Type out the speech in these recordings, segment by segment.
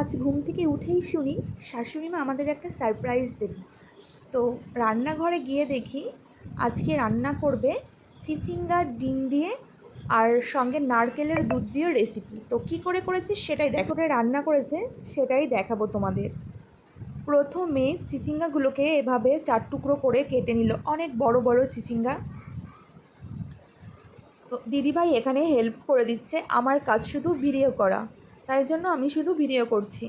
আজ ঘুম থেকে উঠেই শুনি, শাশুড়ি মা আমাদের একটা সারপ্রাইজ দেবে তো রান্নাঘরে গিয়ে দেখি, আজকে রান্না করবে চিচিঙ্গা ডিম দিয়ে আর সঙ্গে নারকেলের দুধ দিয়ে রেসিপি তো কী করে করেছে সেটাই দেখো রান্না করেছে সেটাই দেখাবো তোমাদের। প্রথমে চিচিঙ্গাগুলোকে এভাবে চার টুকরো করে কেটে নিল। অনেক বড় বড় চিচিঙ্গা। তো দিদিভাই এখানে হেল্প করে দিচ্ছে। আমার কাজ শুধু ভিডিও করা। তাই জন্য আমি শুধু ভিডিও করছি।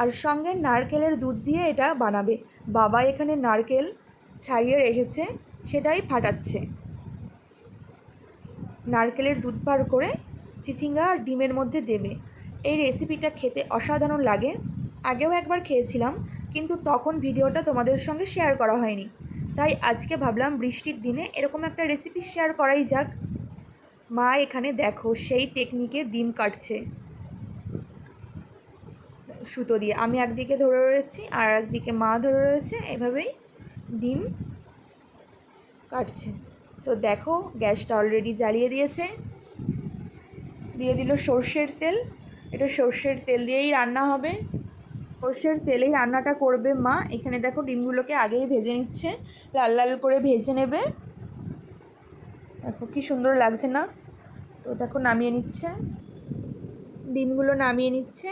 আর সঙ্গে নারকেলের দুধ দিয়ে এটা বানাবে। বাবা এখানে নারকেল ছাড়িয়ে রেখেছে, সেটাই ফাটাচ্ছে। নারকেলের দুধ বার করে চিচিঙ্গা আর ডিমের মধ্যে দেবে। এই রেসিপিটা খেতে অসাধারণ লাগে। আগেও একবার খেয়েছিলাম, কিন্তু তখন ভিডিওটা তোমাদের সঙ্গে শেয়ার করা হয়নি। তাই আজকে ভাবলাম বৃষ্টির দিনে এরকম একটা রেসিপি শেয়ার করাই যাক। মা এখানে দেখো সেই টেকনিকে ডিম কাটছে। সুতো দিয়ে। আমি একদিকে ধরে রয়েছি আর একদিকে মা ধরে রয়েছে। এভাবেই ডিম কাটছে। তো দেখো, গ্যাসটা অলরেডি জ্বালিয়ে দিয়েছে। দিয়ে দিল সর্ষের তেল। এটা সর্ষের তেল দিয়েই রান্না হবে। সর্ষের তেলেই রান্নাটা করবে মা। এখানে দেখো ডিমগুলোকে আগেই ভেজে নিচ্ছে। লাল লাল করে ভেজে নেবে। দেখো কি সুন্দর লাগছে না? তো দেখো নামিয়ে নিচ্ছে। ডিমগুলো নামিয়ে নিচ্ছে।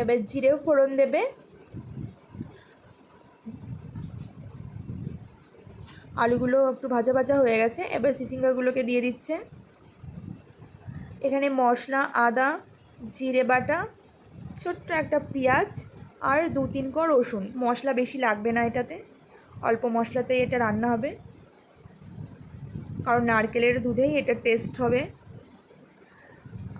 এবার জিরেও ফোড়ন দেবে। আলুগুলো একটু ভাজা ভাজা হয়ে গেছে, এবার চিচিঙ্গাগুলোকে দিয়ে দিচ্ছে। এখানে মশলা, আদা, জিরে বাটা, ছোট্ট একটা পেঁয়াজ আর দু তিন ক রসুন। মশলা বেশি লাগবে না এটাতে, অল্প মশলাতেই এটা রান্না হবে। কারণ নারকেলের দুধেই এটা টেস্ট হবে।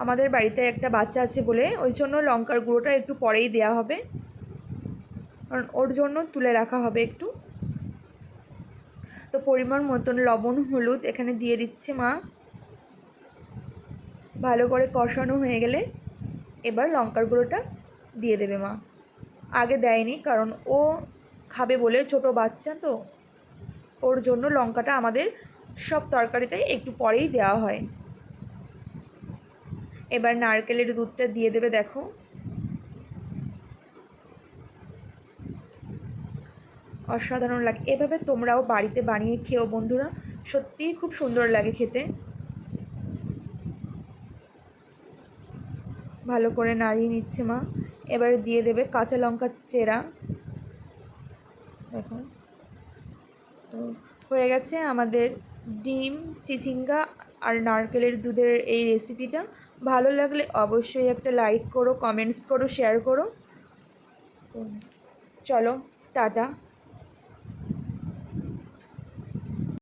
আমাদের বাড়িতে একটা বাচ্চা আছে বলে, ওই জন্য লঙ্কার গুঁড়োটা একটু পরেই দেওয়া হবে। কারণ ওর জন্য তুলে রাখা হবে একটু। তো পরিমাণ মতন লবণ, হলুদ এখানে দিয়ে দিচ্ছে মা। ভালো করে কষানো হয়ে গেলে এবার লঙ্কার গুঁড়োটা দিয়ে দেবে মা। আগে দেয়নি, কারণ ও খাবে বলে ছোট বাচ্চা তো। ওর জন্য লঙ্কাটা আমাদের সব তরকারিতেই একটু পরেই দেওয়া হয়। এবার নারকেলের দুধটা দিয়ে দেবে, দেখো। অসাধারণ লাগে। এভাবে তোমরাও বাড়িতে বানিয়ে খেও বন্ধুরা। সত্যিই খুব সুন্দর লাগে খেতে। ভালো করে নাড়িয়ে নিচ্ছে মা। এবার দিয়ে দেবে কাঁচা লঙ্কার চেরা। দেখো। তো হয়ে গেছে আমাদের ডিম, চিচিঙ্গা আর নারকেলের দুধের এই রেসিপিটা ভালো লাগলে অবশ্যই একটা লাইক করো কমেন্টস করো শেয়ার করো। চলো, টাটা।